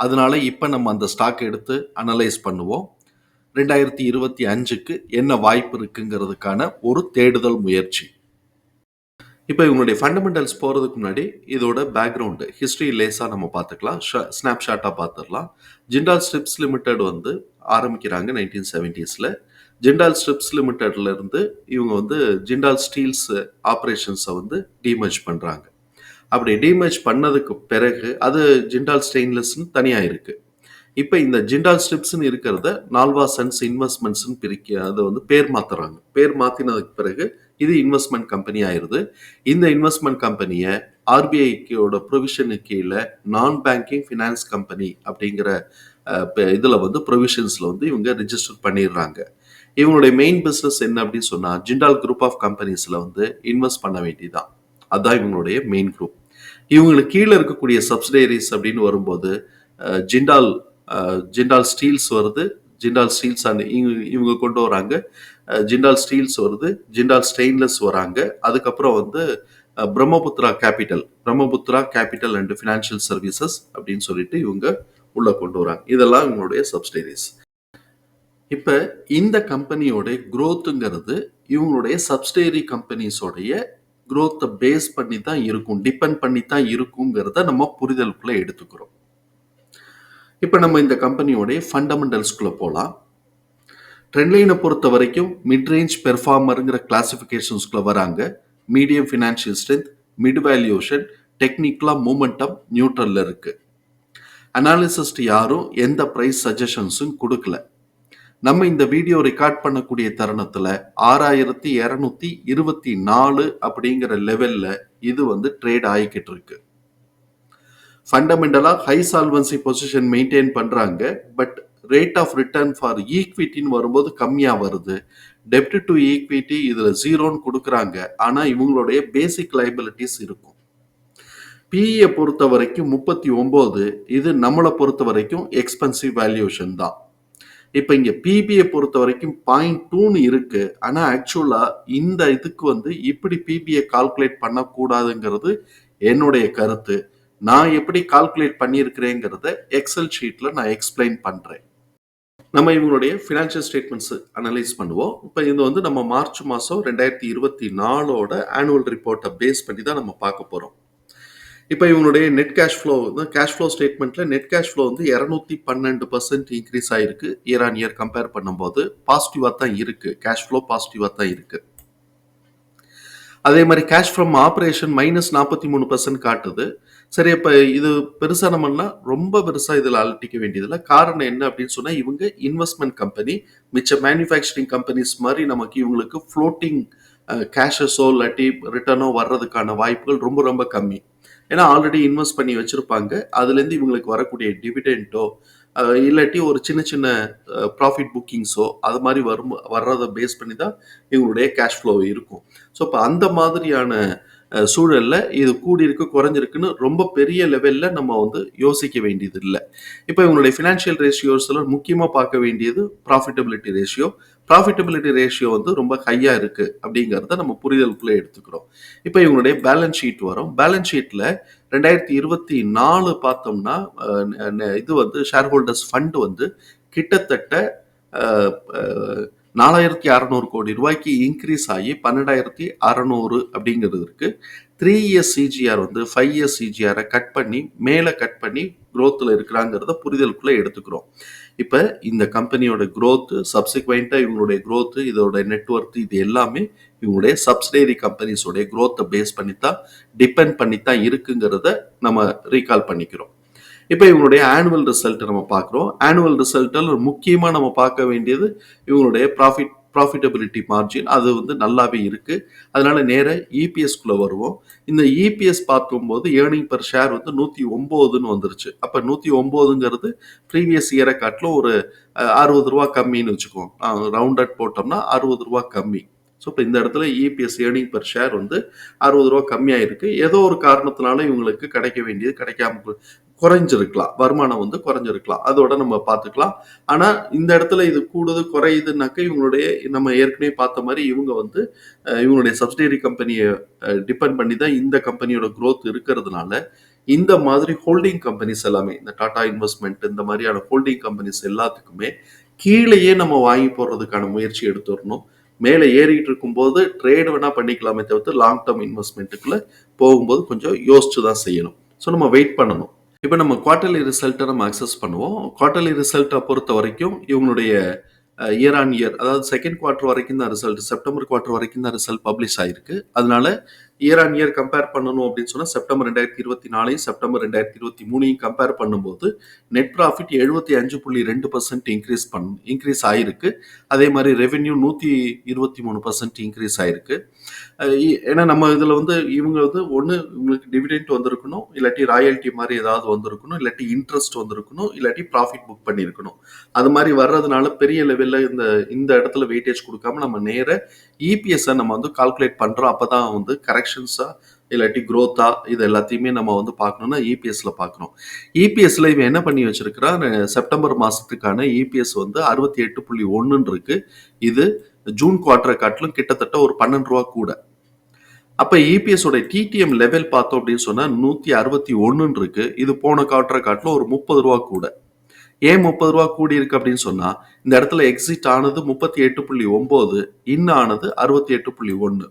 அதனால இப்போ நம்ம அந்த ஸ்டாக் எடுத்து அனலைஸ் பண்ணுவோம். ரெண்டாயிரத்தி இருபத்தி அஞ்சுக்கு என்ன வாய்ப்பு இருக்குங்கிறதுக்கான ஒரு தேடுதல் முயற்சி. இப்போ இவங்களுடைய ஃபண்டமெண்டல்ஸ் போகிறதுக்கு முன்னாடி இதோட பேக்ரவுண்டு ஹிஸ்ட்ரி லேஸாக நம்ம பார்த்துக்கலாம். ஸ்னாப்ஷாட்டாக பார்த்துடலாம். ஜிண்டால் ஸ்ட்ரிப்ஸ் லிமிடெட் வந்து ஆரம்பிக்கிறாங்க நைன்டீன் செவன்டீஸில் ஜிண்டால் ஸ்ட்ரிப்ஸ் லிமிட்டட்லேருந்து இவங்க வந்து ஜிண்டால் ஸ்டீல்ஸ் ஆப்ரேஷன்ஸை வந்து டீமர்ஜ் பண்ணுறாங்க அப்படி டீமேஜ் பண்ணதுக்கு பிறகு அது ஜிண்டால் ஸ்டெயின்லெஸ்னு தனியாக இருக்குது இப்போ இந்த ஜிண்டால் ஸ்ட்ரிப்ஸ்னு இருக்கிறத நால்வா சன்ஸ் இன்வெஸ்ட்மெண்ட்ஸ்னு பிரிக்க அதை வந்து பேர் மாற்றுறாங்க பேர் மாற்றினதுக்கு பிறகு இது இன்வெஸ்ட்மெண்ட் கம்பெனி ஆயிருது. இந்த இன்வெஸ்ட்மெண்ட் கம்பெனியை ஆர்பிஐக்கோட ப்ரொவிஷனு கீழே நான் பேங்கிங் ஃபினான்ஸ் கம்பெனி அப்படிங்கிற இதில் வந்து ப்ரொவிஷன்ஸில் வந்து இவங்க ரிஜிஸ்டர் பண்ணிடுறாங்க. இவங்களுடைய மெயின் பிஸ்னஸ் என்ன அப்படின்னு சொன்னால் ஜிண்டால் குரூப் ஆஃப் கம்பெனிஸில் வந்து இன்வெஸ்ட் பண்ண வேண்டியதான் அதுதான் இவங்களுடைய மெயின் குரூப் இவங்களுக்கு கீழே இருக்கக்கூடிய சப்சிடரிஸ் அப்படின்னு வரும்போது ஜிண்டால் ஜிண்டால் ஸ்டீல்ஸ் வருது ஜிண்டால் ஸ்டீல்ஸ் அண்ட் இவங்க கொண்டு வராங்க. ஜிண்டால் ஸ்டீல்ஸ் வருது ஜிண்டால் ஸ்டெயின்லெஸ் வராங்க. அதுக்கப்புறம் வந்து Brahmaputra capital Brahmaputra capital and financial services அப்படின்னு சொல்லிட்டு இவங்க உள்ள கொண்டு வராங்க. இதெல்லாம் இவங்களுடைய சப்சிடரிஸ் இப்போ இந்த கம்பெனியோடைய குரோத்துங்கிறது இவங்களுடைய சப்சிடரி கம்பெனிஸோடைய குரோத்தை பேஸ் பண்ணி தான் இருக்கும் டிபெண்ட் பண்ணி தான் இருக்குங்கிறத நம்ம புரிதலுக்குள்ள எடுத்துக்கிறோம். இப்போ நம்ம இந்த கம்பெனியோடைய ஃபண்டமெண்டல்ஸ்குள்ளே போகலாம் ட்ரெண்ட்லைனை பொறுத்த வரைக்கும் மிட் ரேஞ்ச் பெர்ஃபார்மருங்கிற கிளாசிஃபிகேஷன்ஸ்குள்ள வராங்க. Medium financial strength mid valuation டெக்னிக்கலாக மூமெண்டம் நியூட்ரலில் இருக்குது அனாலிசிஸ்ட் யாரும் எந்த ப்ரைஸ் சஜஷன்ஸும் கொடுக்கல. நம்ம இந்த வீடியோ ரெக்கார்ட் பண்ணக்கூடிய தருணத்துல ஆறாயிரத்தி இரநூத்தி இருபத்தி நாலு அப்படிங்கிற லெவல்ல இது வந்து ட்ரேட் ஆகிக்கிட்டு இருக்கு. ஃபண்டமெண்டலா ஹை சால்வன்சி பொசிஷன் மெயின்டைன் பண்றாங்க. But rate of return for ஈக்விட்டின்னு வரும்போது கம்மியா வருது. டெப்ட் டு ஈக்விட்டி இதுல ஜீரோன்னு கொடுக்குறாங்க. ஆனா இவங்களுடைய பேசிக் லைபிலிட்டிஸ் இருக்கும். பிஇயை பொறுத்த வரைக்கும் முப்பத்தி ஒன்பது இது நம்மளை பொறுத்த வரைக்கும் எக்ஸ்பென்சிவ் வேல்யூஷன் தான். இப்போ இங்கே பிபிஐ பொறுத்த வரைக்கும் பாயிண்ட் டூன்னு இருக்கு. ஆனால் ஆக்சுவலாக இந்த இதுக்கு வந்து இப்படி பிபிஐ கால்குலேட் பண்ணக்கூடாதுங்கிறது என்னுடைய கருத்து. நான் எப்படி கால்குலேட் பண்ணியிருக்கிறேங்கிறத எக்ஸல் ஷீட்டில் நான் எக்ஸ்பிளைன் பண்ணுறேன் நம்ம இவங்களுடைய ஃபினான்ஷியல் ஸ்டேட்மெண்ட்ஸ் அனலைஸ் பண்ணுவோம். இப்போ இது வந்து நம்ம மார்ச் மாதம் ரெண்டாயிரத்தி இருபத்தி நாலோட ஆனுவல் ரிப்போர்ட்டை பேஸ் பண்ணி தான் நம்ம பார்க்க போகிறோம் இப்போ இவங்களுடைய நெட் கேஷ் ஃப்ளோ வந்து கேஷ் ஃப்ளோ ஸ்டேட்மெண்ட்ல நெட் கேஷ் ஃப்ளோ வந்து இரநூத்தி பன்னெண்டு பர்சன்ட் இன்க்ரீஸ் ஆயிருக்கு. இயர் ஆன் இயர் கம்பேர் பண்ணும்போது பாசிட்டிவாக தான் இருக்கு. கேஷ் ஃப்ளோ பாசிட்டிவாக தான் இருக்கு. அதே மாதிரி கேஷ் ஃப்ரம் ஆப்ரேஷன் மைனஸ் நாற்பத்தி மூணு பர்சன்ட் காட்டுது. சரி இப்போ இது பெருசாக நம்மனா ரொம்ப பெருசாக இதில் அலட்டிக்க வேண்டியதில்லை. காரணம் என்ன அப்படின்னு சொன்னால் இவங்க இன்வெஸ்ட்மெண்ட் கம்பெனி மிச்ச மேனுஃபேக்சரிங் கம்பெனிஸ் மாதிரி நமக்கு இவங்களுக்கு ஃப்ளோட்டிங் கேஷஸோ இல்லாட்டி ரிட்டர்னோ வர்றதுக்கான வாய்ப்புகள் ரொம்ப ரொம்ப கம்மி. ஏன்னா ஆல்ரெடி இன்வெஸ்ட் பண்ணி வச்சிருப்பாங்க. அதுலேருந்து இவங்களுக்கு வரக்கூடிய டிவிடெண்ட்டோ இல்லாட்டி ஒரு சின்ன சின்ன ப்ராஃபிட் புக்கிங்ஸோ அது மாதிரி வரும் வர்றதை பேஸ் பண்ணி தான் இவங்களுடைய கேஷ் ஃப்ளோ இருக்கும். ஸோ இப்போ அந்த மாதிரியான சூழலில் சூழல்ல இது கூடியிருக்கு குறைஞ்சிருக்குன்னு ரொம்ப பெரிய லெவலில் நம்ம வந்து யோசிக்க வேண்டியது இல்லை இப்போ இவங்களுடைய ஃபினான்ஷியல் ரேஷியோஸில் முக்கியமாக பார்க்க வேண்டியது ப்ராஃபிட்டபிலிட்டி ரேஷியோ ப்ராஃபிட்டபிலிட்டி ரேஷியோ வந்து ரொம்ப ஹையா இருக்கு அப்படிங்கிறத நம்ம புரிதலுக்குள்ள எடுத்துக்கிறோம். இப்போ இவங்களுடைய பேலன்ஸ் ஷீட் வரும். பேலன்ஸ் ஷீட்ல ரெண்டாயிரத்தி இருபத்தி நாலு பார்த்தோம்னா இது வந்து ஷேர் ஹோல்டர்ஸ் ஃபண்ட் வந்து கிட்டத்தட்ட நாலாயிரத்தி அறநூறு கோடி ரூபாய்க்கு இன்க்ரீஸ் ஆகி பன்னெண்டாயிரத்தி அறநூறு அப்படிங்கிறது இருக்கு. த்ரீ இயர்ஸ் சிஜிஆர் வந்து ஃபைவ் இயர்ஸ் சிஜிஆரை கட் பண்ணி மேலே கட் பண்ணி குரோத்தில் இருக்கிறாங்கிறத புரிதலுக்குள்ள எடுத்துக்கிறோம். இப்போ இந்த கம்பெனியோட க்ரோத்து சப்சிக்வெண்ட்டாக இவங்களுடைய க்ரோத்து இதோட நெட்ஒர்க் இது எல்லாமே இவங்களுடைய சப்சிடரி கம்பெனிஸோடைய க்ரோத்தை பேஸ் பண்ணி தான் டிபெண்ட் பண்ணி தான் இருக்குங்கிறத நம்ம ரீகால் பண்ணிக்கிறோம். இப்போ இவங்களுடைய ஆனுவல் ரிசல்ட்டை நம்ம பார்க்குறோம். ஆனுவல் ரிசல்ட்டில் முக்கியமாக நம்ம பார்க்க வேண்டியது இவங்களுடைய ப்ராஃபிட் ப்ராஃபிட்டபிலிட்டி மார்ஜின் அது வந்து நல்லாவே இருக்குது அதனால் நேராக இபிஎஸ்குள்ளே வருவோம். இந்த இபிஎஸ் பார்க்கும்போது ஏர்னிங் பர் ஷேர் வந்து நூற்றி ஒம்போதுன்னு வந்துருச்சு. அப்போ நூற்றி ஒம்போதுங்கிறது ப்ரீவியஸ் இயரை காட்டிலும் ஒரு அறுபது ரூபா கம்மின்னு வச்சுக்குவோம் ரவுண்டட் போட்டோம்னா அறுபது ரூபா கம்மி. ஸோ இப்போ இந்த இடத்துல இபிஎஸ் ஏர்னிங் பர் ஷேர் வந்து அறுபது ரூபா கம்மியாக இருக்குது ஏதோ ஒரு காரணத்தினால இவங்களுக்கு கிடைக்க வேண்டியது கிடைக்காம குறைஞ்சிருக்கலாம். வருமானம் வந்து குறைஞ்சிருக்கலாம். அதோட நம்ம பார்த்துக்கலாம். ஆனால் இந்த இடத்துல இது கூடுது குறையுதுனாக்க இவங்களுடைய நம்ம ஏற்கனவே பார்த்த மாதிரி இவங்க வந்து இவங்களுடைய சப்சிடரி கம்பெனியை டிபெண்ட் பண்ணி தான் இந்த கம்பெனியோட க்ரோத் இருக்கிறதுனால இந்த மாதிரி ஹோல்டிங் கம்பெனிஸ் எல்லாமே இந்த டாடா இன்வெஸ்ட்மெண்ட் இந்த மாதிரியான ஹோல்டிங் கம்பெனிஸ் எல்லாத்துக்குமே கீழேயே நம்ம வாங்கி போடுறதுக்கான முயற்சி எடுத்து வரணும். மேலே ஏறிட்டு இருக்கும்போது ட்ரேடு வேணால் பண்ணிக்கலாமே தவிர்த்து லாங் டேர்ம் இன்வெஸ்ட்மெண்ட்டுக்குள்ளே போகும்போது கொஞ்சம் யோசிச்சு தான் செய்யணும். ஸோ நம்ம வெயிட் பண்ணணும். இப்போ நம்ம குவார்டர்லி ரிசல்ட்டை நம்ம அக்சஸ் பண்ணுவோம். குவார்டர்லி ரிசல்ட்டை பொறுத்த வரைக்கும் இவங்களுடைய இயர் ஆன் இயர் அதாவது செகண்ட் குவார்டர் வரைக்கும் தான் ரிசல்ட் செப்டம்பர் குவார்டர் வரைக்கும் தான் ரிசல்ட் பப்ளிஷ் ஆயிருக்கு. அதனால இயர் ஆன் இயர் கம்பேர் பண்ணணும் அப்படின்னு சொன்னால் செப்டம்பர் ரெண்டாயிரத்தி இருபத்தி நாலையும் செப்டம்பர் ரெண்டாயிரத்தி இருபத்தி மூணையும் கம்பேர் பண்ணும்போது நெட் ப்ராஃபிட் எழுபத்தி அஞ்சு புள்ளி ரெண்டு பர்சன்ட் இன்க்ரீஸ் பண் இன்க்ரீஸ் ஆயிருக்கு. அதே மாதிரி ரெவென்யூ நூற்றி இருபத்தி மூணு பர்சன்ட் இன்க்ரீஸ் ஆயிருக்கு. ஏன்னா நம்ம இதில் வந்து இவங்க வந்து ஒன்று இவங்களுக்கு டிவிடெண்ட் வந்திருக்கணும் இல்லாட்டி ராயல்ட்டி மாதிரி ஏதாவது வந்திருக்கணும் இல்லாட்டி இன்ட்ரெஸ்ட் வந்திருக்கணும் இல்லாட்டி ப்ராஃபிட் புக் பண்ணியிருக்கணும் அது மாதிரி வர்றதுனால பெரிய லெவலில் இந்த இந்த இடத்துல வெயிட்டேஜ் கொடுக்காம நம்ம நேர இபிஎஸ்ஸை நம்ம வந்து கால்குலேட் பண்ணுறோம் அப்போ தான் வந்து கரெக்ஷன்ஸாக இல்லாட்டி க்ரோத்தா இது எல்லாத்தையுமே நம்ம வந்து பார்க்கணும்னா இபிஎஸ்ல பார்க்கணும். இபிஎஸ்ல இவன் என்ன பண்ணி வச்சிருக்கிறா செப்டம்பர் மாசத்துக்கான இபிஎஸ் வந்து அறுபத்தி எட்டு புள்ளி ஒன்றுன்னு இருக்கு. இது ஜூன் குவார்டரை காட்டிலும் கிட்டத்தட்ட ஒரு பன்னெண்டு ரூபா கூட. அப்போ இபிஎஸோட டிடிஎம் லெவல் பார்த்தோம் அப்படின்னு சொன்னால் நூற்றி அறுபத்தி ஒன்றுன்னு இருக்கு. இது போன காட்டுற காட்டில் ஒரு முப்பது ரூபா கூட. ஏன் முப்பது ரூபா கூடி இருக்கு அப்படின்னு சொன்னால் இந்த இடத்துல எக்ஸிட் ஆனது முப்பத்தி எட்டு புள்ளி ஒம்பது இன்னும் ஆனது அறுபத்தி எட்டு புள்ளி ஒன்று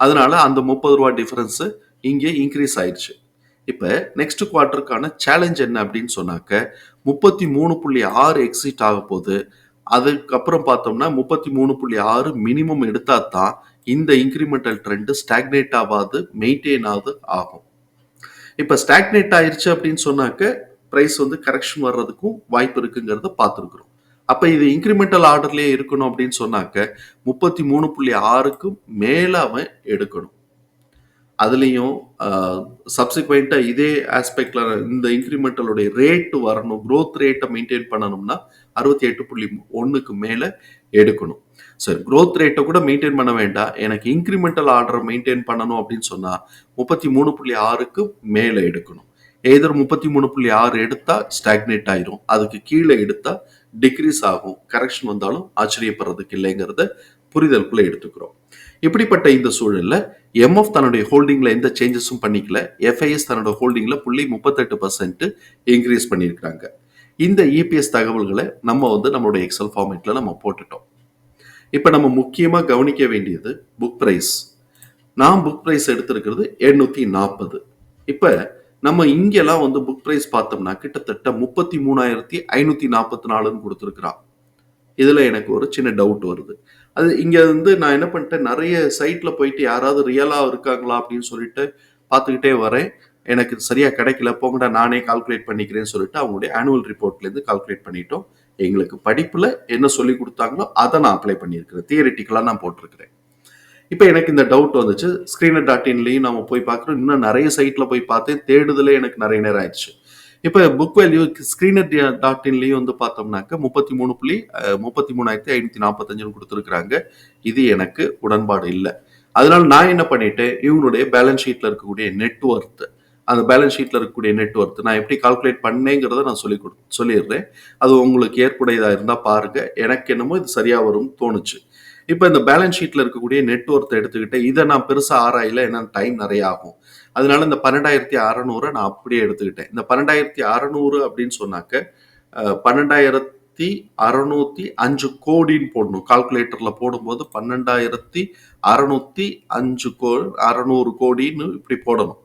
அதனால அந்த முப்பது ரூபா டிஃபரன்ஸு இங்கே இன்க்ரீஸ் ஆயிடுச்சு. இப்போ நெக்ஸ்ட் குவார்ட்டருக்கான சேலஞ்ச் என்ன அப்படின்னு சொன்னாக்க முப்பத்தி மூணு புள்ளி ஆறு எக்ஸிட் ஆக போகுது. அதுக்கப்புறம் பார்த்தோம்னா முப்பத்தி மூணு புள்ளி ஆறு மினிமம் எடுத்தா தான் இந்த இன்க்ரிமெண்டல் ட்ரெண்டு ஸ்டாக்னேட் ஆகாது மெயின்டைன் ஆகுது ஆகும். இப்போ ஸ்டாக்னேட் ஆயிடுச்சு அப்படின்னு சொன்னாக்க ப்ரைஸ் வந்து கரெக்ஷன் வர்றதுக்கும் வாய்ப்பு இருக்குங்கிறத பார்த்துருக்குறோம். அப்போ இது இன்க்ரிமெண்டல் ஆர்டர்லேயே இருக்கணும் அப்படின்னு சொன்னாக்க முப்பத்தி மூணு புள்ளி ஆறுக்கு மேலே அவன் எடுக்கணும். அதுலேயும் சப்சிக்வெண்ட்டாக இதே ஆஸ்பெக்டில் இந்த இன்க்ரிமெண்டலுடைய ரேட்டு வரணும் குரோத் ரேட்டை மெயின்டைன் பண்ணணும்னா அறுபத்தி எட்டு புள்ளி ஒன்றுக்கு மேலே எடுக்கணும். சரி க்ரோத் ரேட்டை கூட மெயின்டைன் பண்ண வேண்டாம். எனக்கு இன்க்ரிமெண்டல் ஆர்டரை மெயின்டைன் பண்ணணும் அப்படின்னு சொன்னால் முப்பத்தி மூணு புள்ளி ஆறுக்கு மேலே எடுக்கணும். எதிர் முப்பத்தி மூணு புள்ளி ஆறு எடுத்தா ஸ்டாக்னேட் ஆயிரும். அதுக்கு கீழே எடுத்தா டிக்ரீஸ் ஆகும். கரெக்ஷன் வந்தாலும் ஆச்சரியப்படுறதுக்கு இல்லைங்கிறத புரிதலுக்குள்ள எடுத்துக்கிறோம். இப்படிப்பட்ட இந்த சூழலில் எம்எஃப் தன்னுடைய ஹோல்டிங்கில் எந்த சேஞ்சஸும் பண்ணிக்கல. எஃப்ஐஎஸ் தன்னோட ஹோல்டிங்கில் புள்ளி முப்பத்தெட்டு பர்சன்ட் இன்க்ரீஸ் பண்ணியிருக்காங்க இந்த இபிஎஸ் தகவல்களை நம்ம வந்து நம்மளுடைய எக்ஸல் ஃபார்மேட்டில் நம்ம போட்டுட்டோம். இப்போ நம்ம முக்கியமாக கவனிக்க வேண்டியது புக் ப்ரைஸ் நான் புக் ப்ரைஸ் எடுத்திருக்கிறது எண்ணூற்றி நாற்பது இப்போ நம்ம இங்கெல்லாம் வந்து புக் ப்ரைஸ் பார்த்தோம்னா கிட்டத்தட்ட முப்பத்தி மூணாயிரத்தி ஐநூற்றி நாற்பத்தி நாலுன்னு கொடுத்துருக்குறான். இதில் எனக்கு ஒரு சின்ன டவுட் வருது. அது இங்கே வந்து நான் என்ன பண்ணிட்டேன் நிறைய சைட்டில் போயிட்டு யாராவது ரியலாக இருக்காங்களா அப்படின்னு சொல்லிட்டு பார்த்துக்கிட்டே வரேன். எனக்கு சரியாக கிடைக்கல போங்கடா நானே கால்குலேட் பண்ணிக்கிறேன்னு சொல்லிட்டு அவங்களுடைய ஆனுவல் ரிப்போர்ட்லேருந்து கால்குலேட் பண்ணிட்டோம். எங்களுக்கு படிப்பில் என்ன சொல்லி கொடுத்தாங்களோ அதை நான் அப்ளை பண்ணியிருக்கிறேன். தியரிட்டிக்கலாக நான் போட்டிருக்கிறேன். இப்போ எனக்கு இந்த டவுட் வந்துச்சு. ஸ்க்ரீனர் டாட் இன்லையும் நம்ம போய் பார்க்குறோம். இன்னும் நிறைய சைட்டில் போய் பார்த்தேன். தேடுதலே எனக்கு நிறைய நேரம் ஆயிடுச்சு. இப்போ புக் வேல்யூ ஸ்க்ரீனர் டாட் இன்லையும் வந்து பார்த்தோம்னாக்க முப்பத்தி மூணு புள்ளி முப்பத்தி மூணாயிரத்தி ஐநூற்றி நாற்பத்தஞ்சுன்னு கொடுத்துருக்குறாங்க. இது எனக்கு உடன்பாடு இல்லை. அதனால நான் என்ன பண்ணிட்டேன்? இவங்களுடைய பேலன்ஸ் ஷீட்டில் இருக்கக்கூடிய நெட்ஒர்த்து அந்த பேலன்ஸ் ஷீட்டில் இருக்கக்கூடிய நெட்ஒர்த் நான் எப்படி கால்குலேட் பண்ணேங்கிறத நான் சொல்லி கொடு சொல்லிடுறேன். அது உங்களுக்கு ஏற்புடையதாக இருந்தால் பாருங்க. எனக்கு என்னமோ இது சரியாக வரும்னு தோணுச்சு. இப்போ இந்த பேலன்ஸ் ஷீட்டில் இருக்கக்கூடிய நெட்ஒர்த்தை எடுத்துக்கிட்டு இதை நான் பெருசாக ஆராயில ஏன்னா டைம் நிறைய ஆகும். அதனால இந்த பன்னெண்டாயிரத்தி அறநூறை நான் அப்படியே எடுத்துக்கிட்டேன். இந்த பன்னெண்டாயிரத்தி அறநூறு அப்படின்னு சொன்னாக்க பன்னெண்டாயிரத்தி அறநூத்தி அஞ்சு கோடின்னு போடணும். கால்குலேட்டர்ல போடும்போது பன்னெண்டாயிரத்தி அறநூத்தி அஞ்சு கோ அறநூறு கோடின்னு இப்படி போடணும்.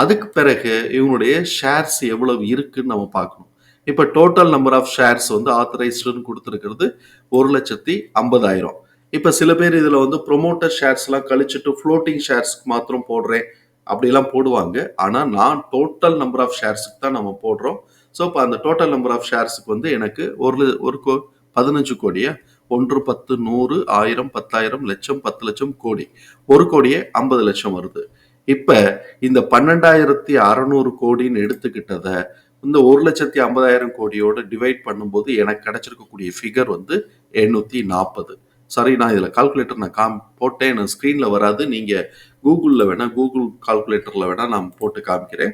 அதுக்கு பிறகு இவங்களுடைய ஷேர்ஸ் எவ்வளவு இருக்குன்னு நம்ம பார்க்கணும். இப்போ டோட்டல் நம்பர் ஆஃப் ஷேர்ஸ் வந்து ஆத்தரைஸ்டுன்னு கொடுத்துருக்கிறது ஒரு லட்சத்தி ஐம்பதாயிரம். இப்போ சில பேர் இதில் வந்து ப்ரொமோட்டர் ஷேர்ஸ்லாம் கழிச்சிட்டு ஃப்ளோட்டிங் ஷேர்ஸ்க்கு மாத்திரம் போடுறேன் அப்படிலாம் போடுவாங்க. ஆனால் நான் டோட்டல் நம்பர் ஆஃப் ஷேர்ஸுக்கு தான் நம்ம போடுறோம். ஸோ இப்போ அந்த டோட்டல் நம்பர் ஆஃப் ஷேர்ஸுக்கு வந்து எனக்கு ஒரு ஒரு கோ பதினஞ்சு கோடியா? ஒன்று பத்து நூறு ஆயிரம் பத்தாயிரம் லட்சம் பத்து லட்சம் கோடி. ஒரு கோடியே ஐம்பது லட்சம் வருது. இப்ப இந்த பன்னெண்டாயிரத்தி அறநூறு கோடின்னு எடுத்துக்கிட்டத இந்த ஒரு லட்சத்தி ஐம்பதாயிரம் கோடியோட டிவைட் பண்ணும்போது எனக்கு கிடைச்சிருக்கக்கூடிய ஃபிகர் வந்து எண்ணூத்தி நாற்பது சாரி நான் இதுல கால்குலேட்டர் நான் காம் போட்டேன். எனக்கு ஸ்க்ரீன்ல வராது. நீங்க கூகுள்ல வேணா கூகுள் கால்குலேட்டர்ல வேணா நான் போட்டு காமிக்கிறேன்.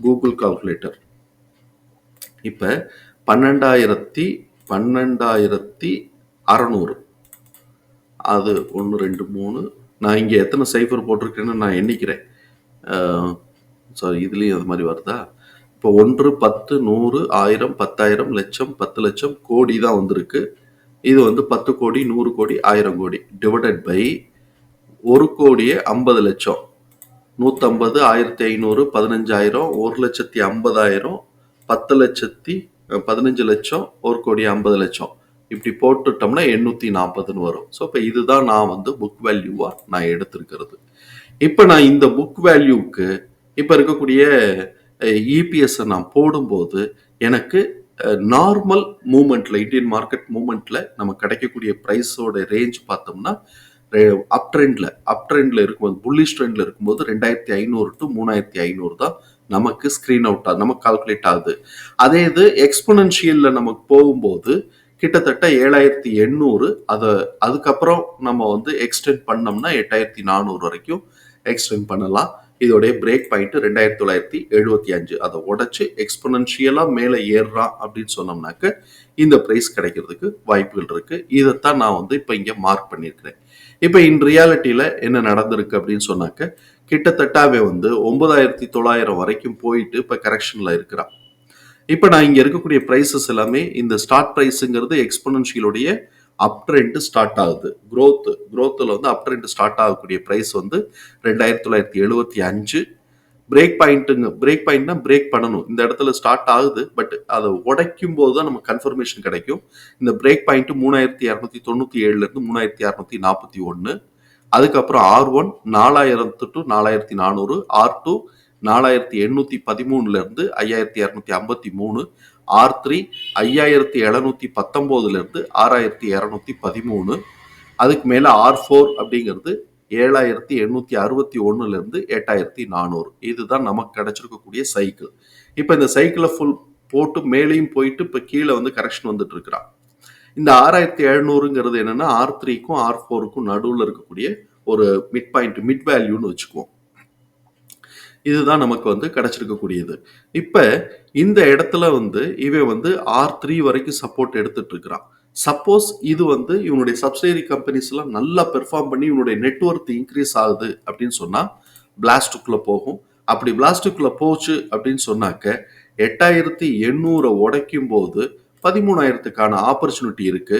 கூகுள் கால்குலேட்டர் இப்ப பன்னெண்டாயிரத்தி பன்னெண்டாயிரத்தி அறநூறு. அது ஒன்று ரெண்டு மூணு நான் இங்கே எத்தனை சைஃபர் போட்டிருக்கேன்னு நான் எண்ணிக்கிறேன். சாரி இதுலேயும் அது மாதிரி வருதா? இப்போ ஒன்று பத்து நூறு ஆயிரம் பத்தாயிரம் லட்சம் பத்து லட்சம் கோடி தான் வந்திருக்கு. இது வந்து பத்து கோடி நூறு கோடி ஆயிரம் கோடி. டிவைடட் பை ஒரு கோடியே ஐம்பது லட்சம். நூற்றம்பது ஆயிரத்தி ஐநூறு பதினஞ்சாயிரம் ஒரு லட்சத்தி ஐம்பதாயிரம் பத்து லட்சத்தி பதினஞ்சு லட்சம் ஒரு கோடி ஐம்பது லட்சம். இப்படி போட்டுட்டோம்னா எண்ணூற்றி நாற்பதுன்னு வரும். ஸோ இப்போ இதுதான் நான் வந்து புக் வேல்யூவாக நான் எடுத்திருக்கிறது. இப்போ நான் இந்த புக் வேல்யூவுக்கு இப்போ இருக்கக்கூடிய இபிஎஸ்ஸை நான் போடும்போது எனக்கு நார்மல் மூமெண்ட்ல இந்தியன் மார்க்கெட் மூமெண்ட்ல நம்ம கிடைக்கக்கூடிய ப்ரைஸோட ரேஞ்ச் பார்த்தோம்னா அப் ட்ரெண்ட்ல அப் ட்ரெண்ட்ல இருக்கும்போது புல்லிஷ் ட்ரெண்ட்ல இருக்கும்போது ரெண்டாயிரத்தி ஐநூறு டு மூணாயிரத்தி ஐநூறு தான் நமக்கு ஸ்க்ரீன் அவுட் ஆகுது நமக்கு கால்குலேட் ஆகுது. அதே இது எக்ஸ்பொனன்ஷியல்ல நமக்கு போகும்போது கிட்டத்தட்ட ஏழாயிரத்தி எண்ணூறு. அதை அதுக்கப்புறம் நம்ம வந்து எக்ஸ்டெண்ட் பண்ணோம்னா எட்டாயிரத்தி நானூறு வரைக்கும் எக்ஸ்டெண்ட் பண்ணலாம். இதோடைய பிரேக் பாயிண்ட் ரெண்டாயிரத்தி தொள்ளாயிரத்தி எழுபத்தி அஞ்சு. அதை உடச்சி எக்ஸ்பனன்ஷியலாக மேலே ஏறுறான் அப்படின்னு சொன்னோம்னாக்க இந்த ப்ரைஸ் கிடைக்கிறதுக்கு வாய்ப்புகள் இருக்கு. இதைத்தான் நான் வந்து இப்போ இங்கே மார்க் பண்ணியிருக்கிறேன். இப்போ இன் ரியாலிட்டியில் என்ன நடந்திருக்கு அப்படின்னு சொன்னாக்க கிட்டத்தட்டாவே வந்து ஒன்பதாயிரத்தி தொள்ளாயிரம் வரைக்கும் போயிட்டு இப்போ கரெக்ஷனில் இருக்கிறான். இப்போ நான் இங்கே இருக்கக்கூடிய ப்ரைஸஸ் எல்லாமே இந்த ஸ்டார்ட் ப்ரைஸுங்கிறது எக்ஸ்பொனன்ஷியலுடைய அப் ட்ரெண்ட் ஸ்டார்ட் ஆகுது. க்ரோத் க்ரோத்தில் வந்து அப் ட்ரெண்ட் ஸ்டார்ட் ஆகக்கூடிய ப்ரைஸ் வந்து ரெண்டாயிரத்தி தொள்ளாயிரத்தி எழுபத்தி அஞ்சு. பிரேக் பாயிண்ட்டுங்க பிரேக் பாயிண்ட்னா பிரேக் பண்ணணும். இந்த இடத்துல ஸ்டார்ட் ஆகுது பட் அதை உடைக்கும் போது தான் நமக்கு கன்ஃபர்மேஷன் கிடைக்கும். இந்த பிரேக் பாயிண்ட்டு மூணாயிரத்தி இரநூத்தி தொண்ணூற்றி ஏழுலேருந்து மூணாயிரத்தி இரநூத்தி நாற்பத்தி ஒன்று அதுக்கப்புறம் ஆர் ஒன் நாலாயிரத்து டு நாலாயிரத்தி நானூறு ஆர் டூ நாலாயிரத்தி எண்ணூத்தி பதிமூணுல இருந்து ஐயாயிரத்தி இரநூத்தி ஐம்பத்தி மூணு ஆர் த்ரீ ஐயாயிரத்தி எழுநூத்தி பத்தொன்பதுல இருந்து ஆறாயிரத்தி இரநூத்தி பதிமூணு. அதுக்கு மேல ஆர் ஃபோர் அப்படிங்கிறது ஏழாயிரத்தி எண்ணூத்தி அறுபத்தி ஒன்றுலேருந்து இருந்து எட்டாயிரத்தி நானூறு. இதுதான் நமக்கு கிடைச்சிருக்கக்கூடிய சைக்கிள் இப்போ இந்த சைக்கிளை ஃபுல் போட்டு மேலேயும் போயிட்டு இப்போ கீழே வந்து கரெக்ஷன் வந்துட்டு இருக்கிறான் இந்த ஆறாயிரத்தி எழுநூறுங்கிறது என்னன்னா ஆர் த்ரீக்கும் ஆர் ஃபோருக்கும் நடுவில் இருக்கக்கூடிய ஒரு மிட் பாயிண்ட் மிட் வேல்யூன்னு வச்சுக்குவோம். இதுதான் நமக்கு வந்து கிடைச்சிருக்கக்கூடியது. இப்போ இந்த இடத்துல வந்து இவன் வந்து ஆர் த்ரீ வரைக்கும் சப்போர்ட் எடுத்துட்டு இருக்கிறான். சப்போஸ் இது வந்து இவனுடைய சப்சிடரி கம்பெனிஸ் எல்லாம் நல்லா பெர்ஃபார்ம் பண்ணி இவனுடைய நெட்ஒர்க் இன்க்ரீஸ் ஆகுது அப்படின்னு சொன்னா பிளாஸ்டுக்குள்ள போகும். அப்படி பிளாஸ்டுக்குள்ள போச்சு அப்படின்னு சொன்னாக்க எட்டாயிரத்தி எண்ணூறை உடைக்கும் போது பதிமூணாயிரத்துக்கான ஆப்பர்ச்சுனிட்டி இருக்கு.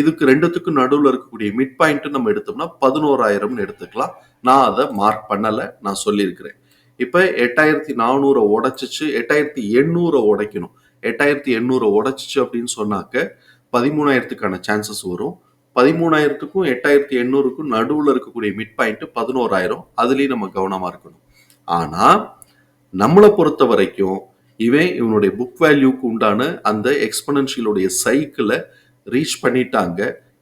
இதுக்கு ரெண்டுத்துக்கும் நடுவில் இருக்கக்கூடிய மிட் பாயிண்ட் நம்ம எடுத்தோம்னா பதினோராயிரம்னு எடுத்துக்கலாம். நான் அதை மார்க் பண்ணலை நான் சொல்லியிருக்கிறேன். இப்போ எட்டாயிரத்தி நானூறை உடைச்சிச்சு எட்டாயிரத்தி எண்ணூறை உடைக்கணும். எட்டாயிரத்தி எண்ணூறை உடைச்சிச்சு அப்படின்னு சொன்னாக்க பதிமூணாயிரத்துக்கான சான்சஸ் வரும். பதிமூணாயிரத்துக்கும் எட்டாயிரத்தி எண்ணூறுக்கும் நடுவில் இருக்கக்கூடிய மிட் பாயிண்ட் பதினோராயிரம் அதுலேயும் நம்ம கவனமாக இருக்கணும். ஆனால் நம்மளை பொறுத்த வரைக்கும் இவன் இவனுடைய புக் வேல்யூக்கு உண்டான அந்த எக்ஸ்பனன்ஷியலுடைய சைக்கிளை ரீச் பண்ணிட்டாங்க.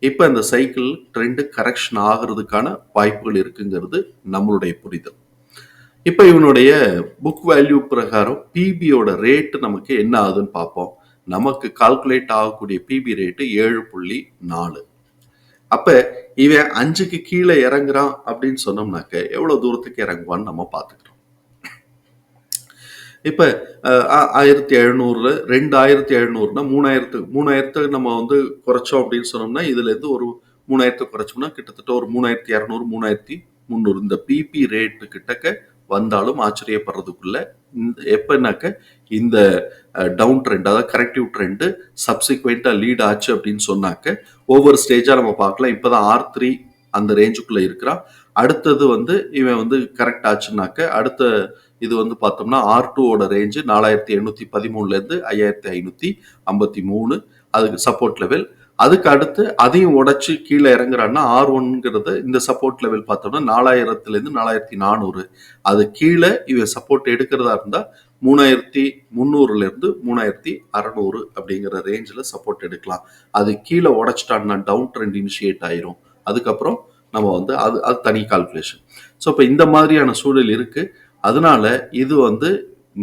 இப்போ அந்த சைக்கிள் ட்ரெண்டு கரெக்ஷன் ஆகிறதுக்கான வாய்ப்புகள் இருக்குங்கிறது நம்மளுடைய புரிதல். இப்போ இவனுடைய புக் வேல்யூ பிரகாரம் பிபியோட ரேட் நமக்கு என்ன ஆகுதுன்னு பார்ப்போம். நமக்கு கால்குலேட் ஆகக்கூடிய பிபி ரேட்டு ஏழு புள்ளி நாலு. அப்ப இவன் அஞ்சுக்கு கீழே இறங்குறான் அப்படின்னு சொன்னோம்னாக்க எவ்வளோ தூரத்துக்கு இறங்குவான்னு நம்ம பார்த்துக்கிறோம். இப்ப ஆயிரத்தி எழுநூறுல ரெண்டு ஆயிரத்தி எழுநூறுனா மூணாயிரத்து மூணாயிரத்துக்கு நம்ம வந்து குறைச்சோம் அப்படின்னு சொன்னோம்னா இதுல இருந்து ஒரு மூணாயிரத்து குறைச்சோம்னா கிட்டத்தட்ட ஒரு மூணாயிரத்தி இரநூறு மூணாயிரத்தி முந்நூறு. இந்த பிபி ரேட்டு கிட்டக்க வந்தாலும் ஆச்சரியப்படுறதுக்குள்ள இந்த எப்பனாக்க இந்த டவுன் ட்ரெண்ட் அதாவது கரெக்டிவ் ட்ரெண்டு சப்சிக்வெண்ட்டாக லீட் ஆச்சு அப்படின்னு சொன்னாக்க ஒவ்வொரு ஸ்டேஜாக நம்ம பார்க்கலாம். இப்போ தான் ஆர் த்ரீ அந்த ரேஞ்சுக்குள்ளே இருக்கிறான் அடுத்தது வந்து இவன் வந்து கரெக்ட் ஆச்சுனாக்க அடுத்த இது வந்து பார்த்தோம்னா ஆர் டூவோட ரேஞ்சு நாலாயிரத்தி எண்ணூற்றி பதிமூணுலேருந்து ஐயாயிரத்தி ஐநூற்றி ஐம்பத்தி மூணு. அதுக்கு சப்போர்ட் லெவல் அதுக்கு அடுத்து அதையும் உடைச்சு கீழே இறங்குறான்னா ஆர் ஒன்ங்கிறது இந்த சப்போர்ட் லெவல் பார்த்தோம்னா நாலாயிரத்துலேருந்து நாலாயிரத்தி நானூறு. அது கீழே இவன் சப்போர்ட் எடுக்கிறதா இருந்தால் மூணாயிரத்தி முந்நூறுலேருந்து மூணாயிரத்தி அறநூறு அப்படிங்கிற ரேஞ்சில் சப்போர்ட் எடுக்கலாம். அது கீழே உடச்சிட்டான்னா டவுன் ட்ரெண்ட் இனிஷியேட் ஆயிரும். அதுக்கப்புறம் நம்ம வந்து அது அது தனி கால்குலேஷன் ஸோ இப்போ இந்த மாதிரியான சூழல் இருக்குது அதனால இது வந்து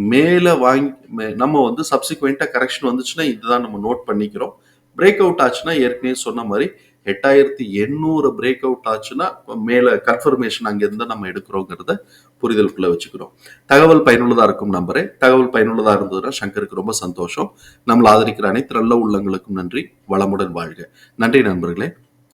மேலே வாங்கி மே- நம்ம வந்து சப்சிக்வெண்ட்டாக கரெக்ஷன் வந்துச்சுன்னா இதுதான் நம்ம நோட் பண்ணிக்கிறோம். பிரேக் அவுட் ஆச்சுன்னா ஏற்கனவே சொன்ன மாதிரி எட்டாயிரத்தி எண்ணூறு பிரேக் அவுட் ஆச்சுன்னா மேலே கன்ஃபர்மேஷன் அங்கேருந்து நம்ம எடுக்கிறோங்கிறத புரிதலுக்குள்ளே வச்சுக்கிறோம். தகவல் பயனுள்ளதாக இருக்கும் நம்பரே. தகவல் பயனுள்ளதாக இருந்ததுன்னா சங்கருக்கு ரொம்ப சந்தோஷம். நம்மளை ஆதரிக்கிற அனைத்து நல்ல உள்ளங்களுக்கும் நன்றி. வளமுடன் வாழ்க. நன்றி நண்பர்களே.